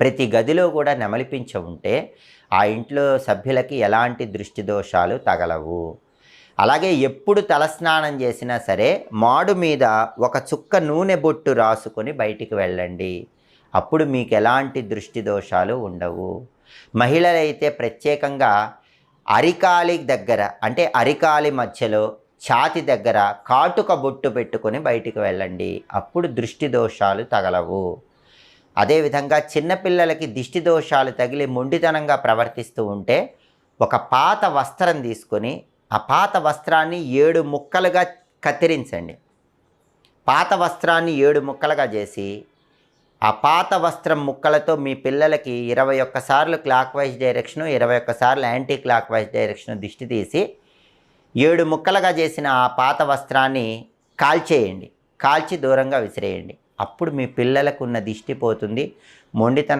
ప్రతి గదిలో కూడా నెమలిపించ ఉంటే ఆ ఇంట్లో సభ్యులకి ఎలాంటి దృష్టి దోషాలు తగలవు. అలాగే ఎప్పుడు తలస్నానం చేసినా సరే మాడు మీద ఒక చుక్క నూనె బొట్టు రాసుకొని బయటికి వెళ్ళండి. అప్పుడు మీకు ఎలాంటి దృష్టి దోషాలు ఉండవు. మహిళలైతే ప్రత్యేకంగా అరికాలి దగ్గర అంటే అరికాలి మధ్యలో ఛాతి దగ్గర కాటుక బొట్టు పెట్టుకొని బయటికి వెళ్ళండి. అప్పుడు దృష్టి దోషాలు తగలవు. అదేవిధంగా చిన్నపిల్లలకి దిష్టి దోషాలు తగిలి మొండితనంగా ప్రవర్తిస్తూ ఉంటే ఒక పాత వస్త్రం తీసుకొని ఆ పాత వస్త్రాన్ని ఏడు ముక్కలుగా కత్తిరించండి. పాత వస్త్రాన్ని ఏడు ముక్కలుగా చేసి ఆ పాత వస్త్రం ముక్కలతో మీ పిల్లలకి ఇరవై ఒక్కసార్లు క్లాక్ వైజ్ డైరెక్షను ఇరవై ఒక్కసార్లు యాంటీ క్లాక్ వైజ్ డైరెక్షను దిష్టి తీసి ఏడు ముక్కలుగా చేసిన ఆ పాత వస్త్రాన్ని కాల్చేయండి. కాల్చి దూరంగా విసిరేయండి. అప్పుడు మీ పిల్లలకు ఉన్న దిష్టి పోతుంది. మొండితనం